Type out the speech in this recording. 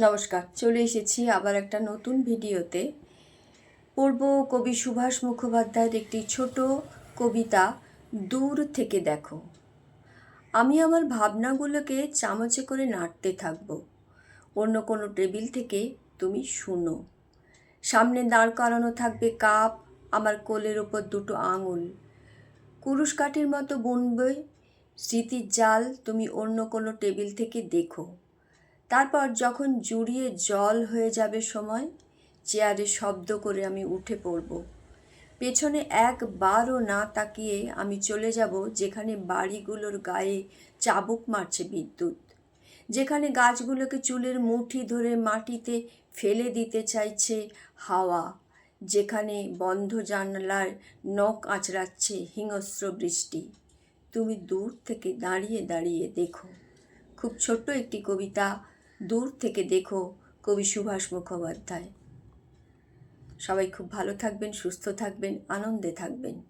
নমস্কার, চলে এসেছি আবার একটা নতুন ভিডিওতে। পড়ব কবি সুভাষ মুখোপাধ্যায়ের একটি ছোট কবিতা, দূর থেকে দেখো। আমি আমার ভাবনাগুলোকে চামচে করে নাড়তে থাকব। অন্য কোনো টেবিল থেকে তুমি শুনো। সামনে দাঁড় করানো থাকবে কাপ, আমার কোলের ওপর দুটো আঙুল। কুরুশ কাঠির মতো বুনবে, স্মৃতির জাল তুমি অন্য কোনো টেবিল থেকে দেখো। তারপর যখন জুড়িয়ে জল হয়ে যাবে সময়, চেয়ারে শব্দ করে আমি উঠে পড়ব। পেছনে একবারও না তাকিয়ে আমি চলে যাব যেখানে বাড়িগুলোর গায়ে চাবুক মারছে বিদ্যুৎ। যেখানে গাছগুলোকে চুলের মুঠি ধরে মাটিতে ফেলে দিতে চাইছে হাওয়া। যেখানে বন্ধ জানলার নখ আঁচড়াচ্ছে হিংস্র বৃষ্টি। তুমি দূর থেকে দাঁড়িয়ে দাঁড়িয়ে দেখো। খুব ছোট্ট একটি কবিতা দূর থেকে দেখো কবি সুভাষ মুখোপাধ্যায়। সবাই খুব ভালো থাকবেন সুস্থ থাকবেন আনন্দে থাকবেন।